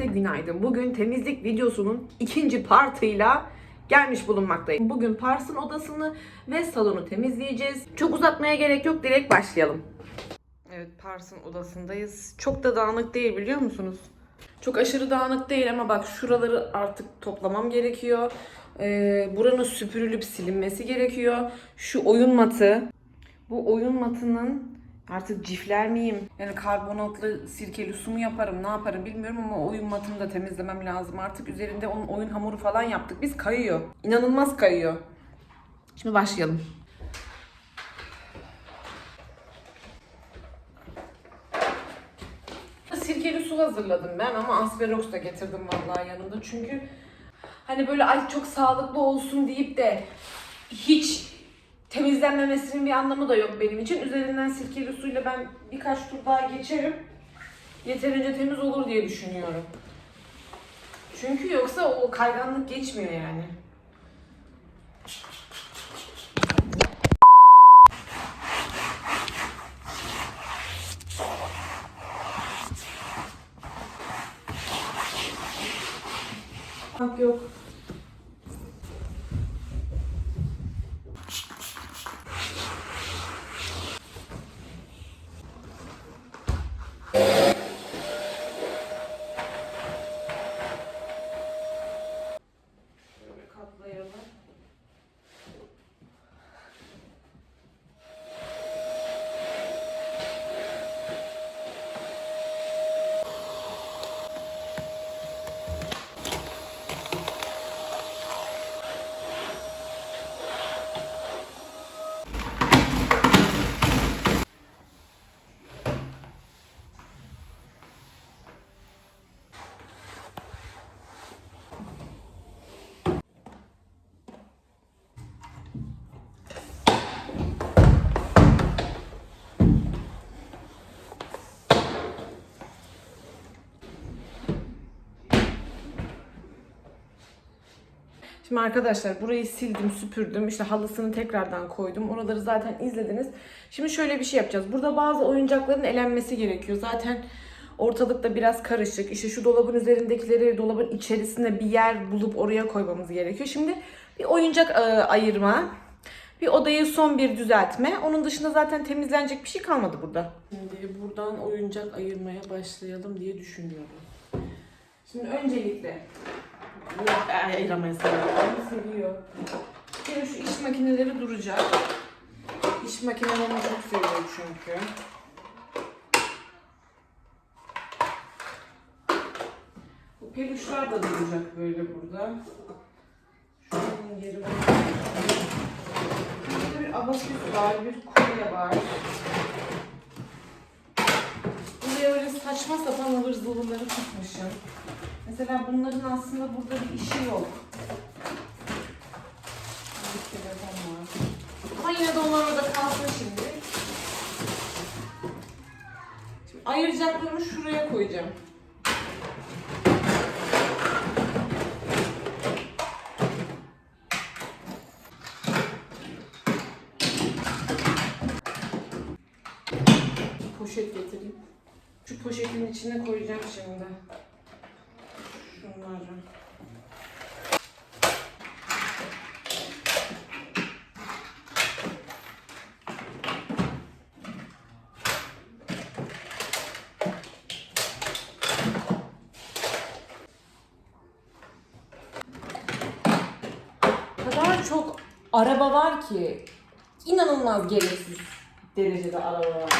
herkese günaydın. Bugün temizlik videosunun ikinci partıyla gelmiş bulunmaktayım. Bugün Pars'ın odasını ve salonu temizleyeceğiz. Çok uzatmaya gerek yok, direkt başlayalım. Evet, Pars'ın odasındayız. Çok da dağınık değil biliyor musunuz? Çok aşırı dağınık değil ama bak şuraları artık toplamam gerekiyor. Ee, buranın süpürülüp silinmesi gerekiyor. Şu oyun matı, bu oyun matının artık cifler miyim? Yani karbonatlı sirkeli su mu yaparım ne yaparım bilmiyorum ama oyun matını da temizlemem lazım. Artık üzerinde onun oyun hamuru falan yaptık. Biz kayıyor. İnanılmaz kayıyor. Şimdi başlayalım. Sirkeli su hazırladım ben ama Asperox da getirdim vallahi yanımda. Çünkü hani böyle ay çok sağlıklı olsun deyip de hiç temizlenmemesinin bir anlamı da yok benim için. Üzerinden sirkeli suyla ben birkaç tur daha geçerim. Yeterince temiz olur diye düşünüyorum. Çünkü yoksa o kayganlık geçmiyor yani. Yok. Şimdi arkadaşlar burayı sildim, süpürdüm. İşte halısını tekrardan koydum. Oraları zaten izlediniz. Şimdi şöyle bir şey yapacağız. Burada bazı oyuncakların elenmesi gerekiyor. Zaten ortalıkta biraz karışık. İşte şu dolabın üzerindekileri dolabın içerisinde bir yer bulup oraya koymamız gerekiyor. Şimdi bir oyuncak e, ayırma. Bir odayı son bir düzeltme. Onun dışında zaten temizlenecek bir şey kalmadı burada. Şimdi buradan oyuncak ayırmaya başlayalım diye düşünüyorum. Şimdi öncelikle ayıramayı seviyor. seviyor. Kere şu iş makineleri duracak. İş makinelerini çok seviyor çünkü. Bu peluşlar da duracak böyle burada. Şunun yeri var. Burada bir abaküs var, bir kolye var. Buraya öyle saçma sapan ıvır zıvırları tutmuşum. Mesela bunların aslında burada bir işi yok. Bir telefon var. Ama yine de onlar orada kalsın şimdi. Şimdi ayıracaklarımı şuraya koyacağım. Poşet getireyim. Şu poşetin içine koyacağım şimdi. Kadar çok araba var ki inanılmaz gereksiz derecede araba var.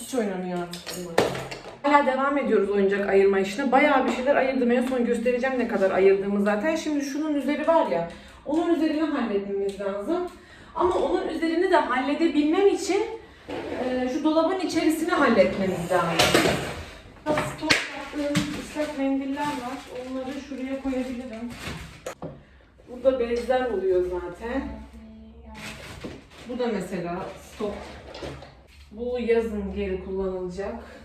Hiç oynamıyor artık. Hala devam ediyoruz oyuncak ayırma işine. Bayağı bir şeyler ayırdım. En son göstereceğim ne kadar ayırdığımı zaten. Şimdi şunun üzeri var ya. Onun üzerini halletmemiz lazım. Ama onun üzerini de halledebilmem için e, şu dolabın içerisini halletmemiz lazım. Stok yaptığım ıslak mendiller var. Onları şuraya koyabilirim. Burada bezler oluyor zaten. Bu da mesela stok. Bu yazın geri kullanılacak.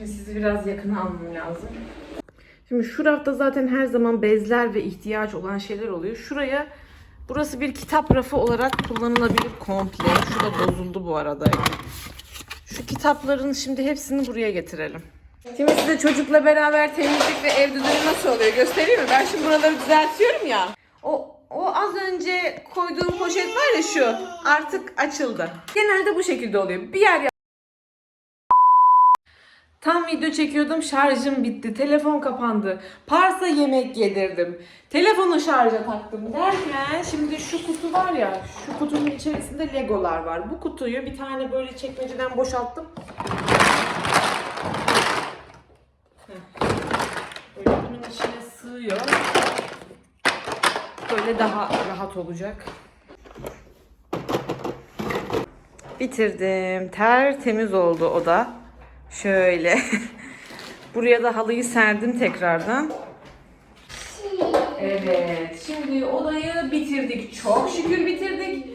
Şimdi sizi biraz yakına almam lazım. Şimdi şu rafta zaten her zaman bezler ve ihtiyaç olan şeyler oluyor. Şuraya burası bir kitap rafı olarak kullanılabilir komple. Şu da bozuldu bu arada. Şu kitapların şimdi hepsini buraya getirelim. Şimdi size çocukla beraber temizlik ve ev düzeni nasıl oluyor göstereyim mi? Ben şimdi buraları düzeltiyorum ya. O, o az önce koyduğum poşet var ya şu artık açıldı. Genelde bu şekilde oluyor. Bir yer Tam video çekiyordum şarjım bitti. Telefon kapandı. Pars'a yemek yedirdim. Telefonu şarja taktım derken şimdi şu kutu var ya şu kutunun içerisinde legolar var. Bu kutuyu bir tane böyle çekmeceden boşalttım. Böyle bunun içine sığıyor. Böyle daha rahat olacak. Bitirdim. Tertemiz oldu o da. Şöyle. Buraya da halıyı serdim tekrardan. Evet. Şimdi odayı bitirdik. Çok şükür bitirdik.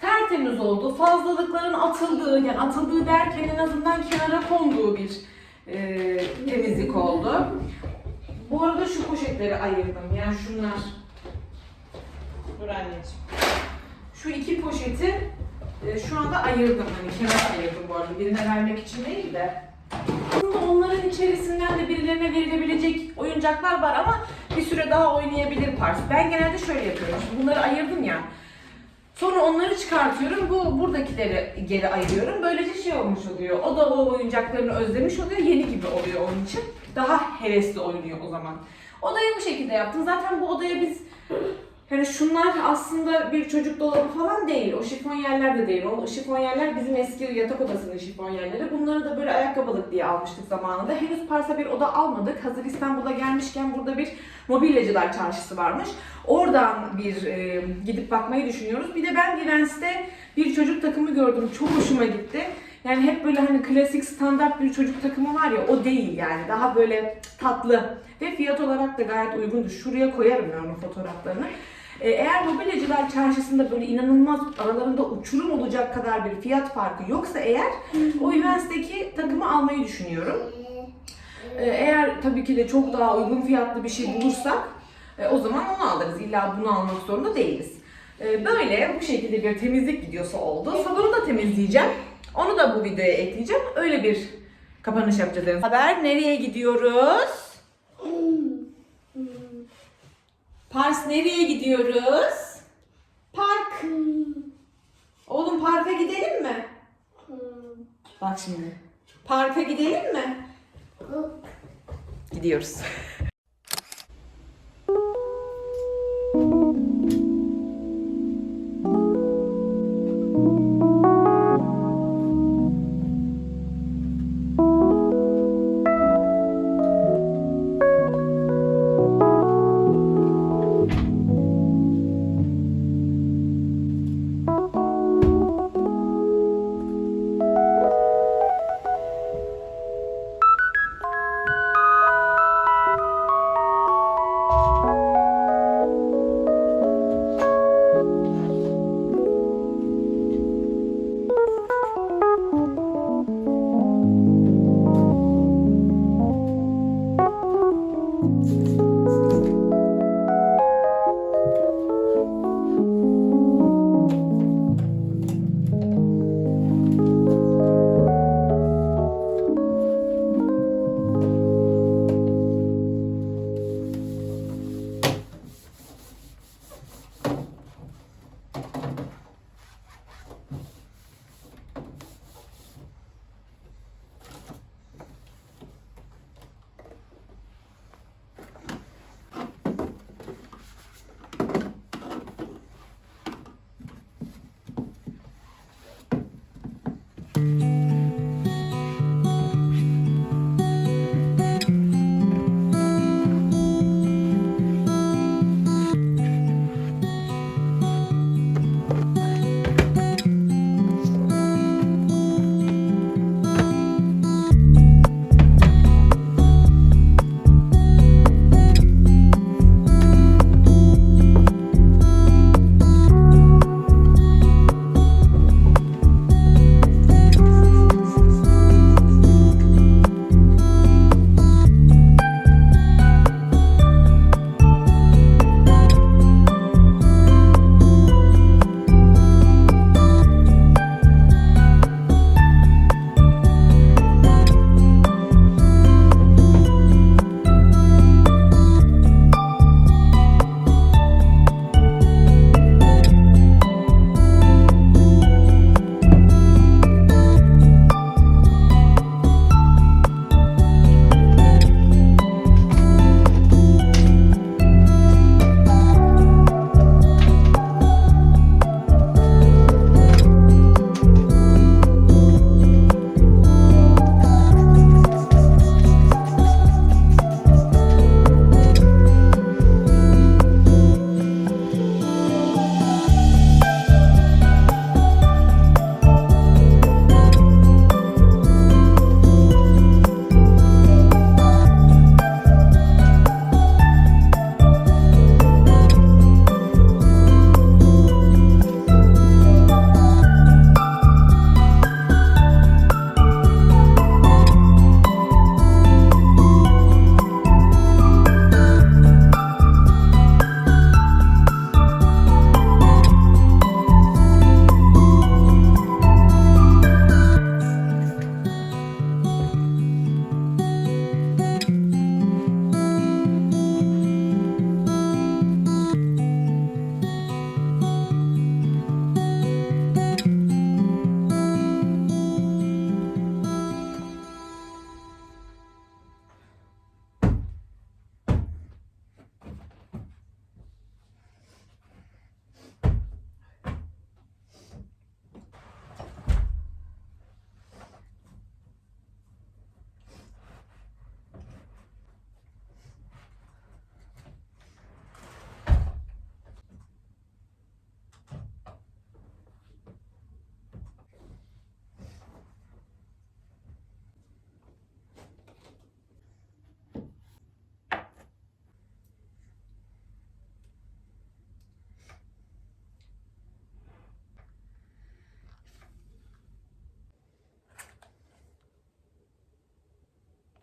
Tertemiz oldu. Fazlalıkların atıldığı, yani atıldığı derken en azından kenara konduğu bir e, temizlik oldu. Bu arada şu poşetleri ayırdım. Yani şunlar. Dur anneciğim. Şu iki poşeti e, şu anda ayırdım. Hani kenara ayırdım bu arada. Birine vermek için değil de. Onların içerisinden de birilerine verilebilecek oyuncaklar var ama bir süre daha oynayabilir Pars. Ben genelde şöyle yapıyorum. Şimdi bunları ayırdım ya. Sonra onları çıkartıyorum. Bu buradakileri geri ayırıyorum. Böylece şey olmuş oluyor. O da o oyuncaklarını özlemiş oluyor. Yeni gibi oluyor onun için. Daha hevesli oynuyor o zaman. Odayı bu şekilde yaptım. Zaten bu odaya biz Hani şunlar aslında bir çocuk dolabı falan değil. O şifon yerler de değil. O şifon yerler bizim eski yatak odasının şifon yerleri. Bunları da böyle ayakkabılık diye almıştık zamanında. Henüz Pars'a bir oda almadık. Hazır İstanbul'a gelmişken burada bir mobilyacılar çarşısı varmış. Oradan bir e, gidip bakmayı düşünüyoruz. Bir de ben Lens'te bir çocuk takımı gördüm. Çok hoşuma gitti. Yani hep böyle hani klasik standart bir çocuk takımı var ya o değil yani. Daha böyle tatlı ve fiyat olarak da gayet uygundu. Şuraya koyarım ben onun fotoğraflarını. Ee, Eğer mobilyacılar çarşısında böyle inanılmaz aralarında uçurum olacak kadar bir fiyat farkı yoksa eğer o üniversitedeki takımı almayı düşünüyorum. Ee, Eğer tabii ki de çok daha uygun fiyatlı bir şey bulursak e, o zaman onu alırız. İlla bunu almak zorunda değiliz. Böyle bu şekilde bir temizlik videosu oldu. Salonu da temizleyeceğim. Onu da bu videoya ekleyeceğim. Öyle bir kapanış yapacağız. Haber nereye gidiyoruz? Pars nereye gidiyoruz? Park. Oğlum parka gidelim mi? Bak şimdi. Parka gidelim mi? Gidiyoruz.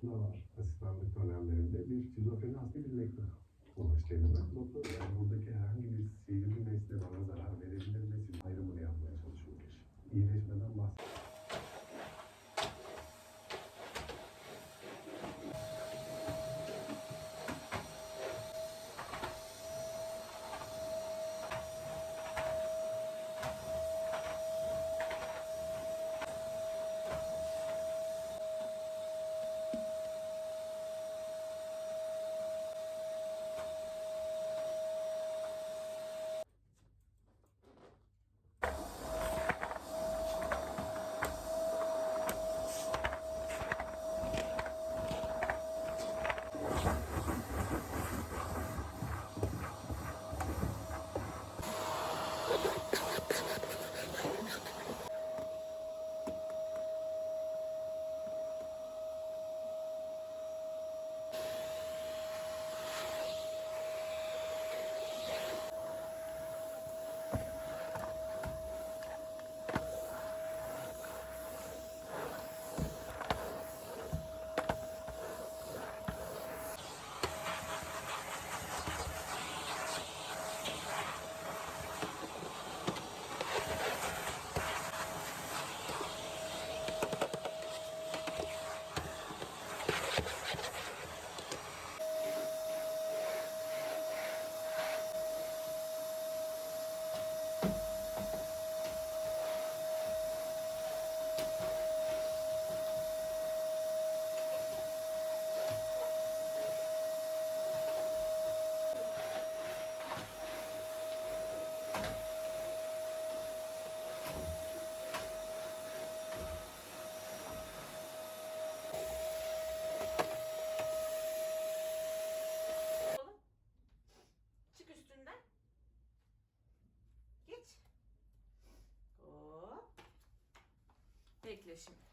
Da var. Asistanlık dönemlerinde bir şizofreni hasta bilmekte. Ulaştı elime. Doktor yani buradaki herhangi bir sihirli nesne bana zarar verebilir mi? Siz ayrımını yapmaya çalışıyor. İyileşmeden bahsediyor. 8.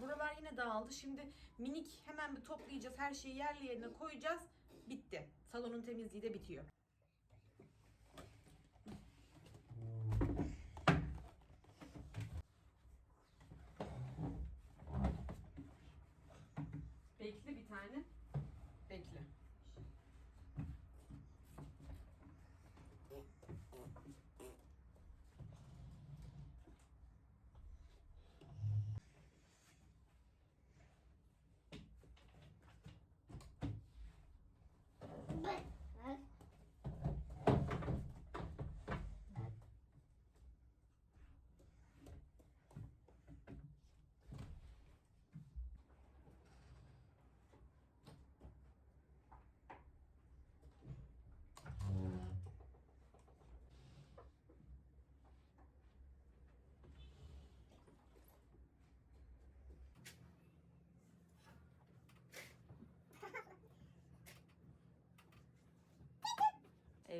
Buralar yine dağıldı. Şimdi minik hemen bir toplayacağız. Her şeyi yerli yerine koyacağız. Bitti. Salonun temizliği de bitiyor. Bekle bir tane. Bekle.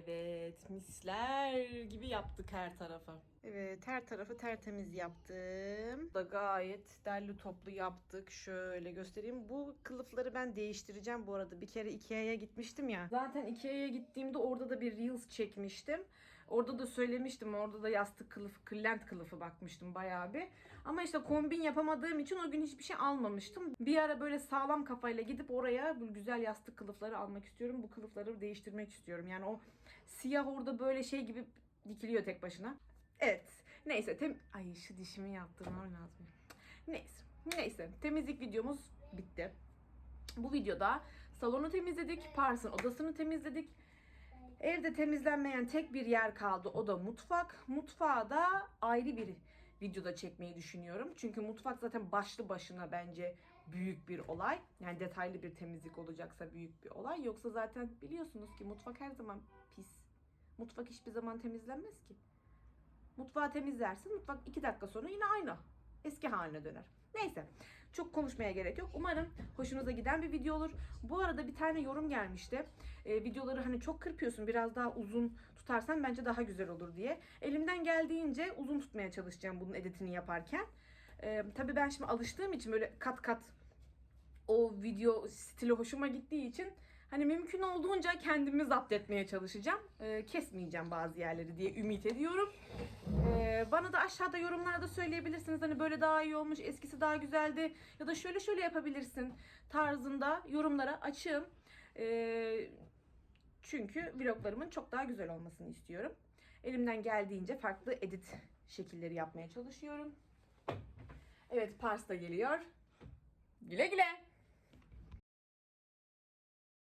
Evet, misler gibi yaptık her tarafı. Evet, her tarafı tertemiz yaptım. Da gayet derli toplu yaptık. Şöyle göstereyim. Bu kılıfları ben değiştireceğim bu arada. Bir kere Ikea'ya gitmiştim ya. Zaten Ikea'ya gittiğimde orada da bir Reels çekmiştim. Orada da söylemiştim. Orada da yastık kılıfı, kırlent kılıfı bakmıştım bayağı bir. Ama işte kombin yapamadığım için o gün hiçbir şey almamıştım. Bir ara böyle sağlam kafayla gidip oraya güzel yastık kılıfları almak istiyorum. Bu kılıfları değiştirmek istiyorum. Yani o siyah orada böyle şey gibi dikiliyor tek başına. Evet. Neyse. Tem Ay şu dişimi yaptırmam lazım. Neyse. Neyse. Temizlik videomuz bitti. Bu videoda salonu temizledik. Pars'ın odasını temizledik. Evde temizlenmeyen tek bir yer kaldı. O da mutfak. Mutfağı da ayrı bir videoda çekmeyi düşünüyorum. Çünkü mutfak zaten başlı başına bence büyük bir olay. Yani detaylı bir temizlik olacaksa büyük bir olay. Yoksa zaten biliyorsunuz ki mutfak her zaman pis. Mutfak hiçbir zaman temizlenmez ki. Mutfağı temizlersin. Mutfak 2 dakika sonra yine aynı. Eski haline döner. Neyse. Çok konuşmaya gerek yok. Umarım hoşunuza giden bir video olur. Bu arada bir tane yorum gelmişti. Ee, videoları hani çok kırpıyorsun. Biraz daha uzun tutarsan bence daha güzel olur diye. Elimden geldiğince uzun tutmaya çalışacağım bunun editini yaparken. Ee, tabii ben şimdi alıştığım için böyle kat kat o video stili hoşuma gittiği için hani mümkün olduğunca kendimi zapt etmeye çalışacağım. Ee, kesmeyeceğim bazı yerleri diye ümit ediyorum. Ee, bana da aşağıda yorumlarda söyleyebilirsiniz. Hani böyle daha iyi olmuş, eskisi daha güzeldi ya da şöyle şöyle yapabilirsin tarzında yorumlara açığım. Ee, çünkü vloglarımın çok daha güzel olmasını istiyorum. Elimden geldiğince farklı edit şekilleri yapmaya çalışıyorum. Evet, Pars da geliyor. Güle güle.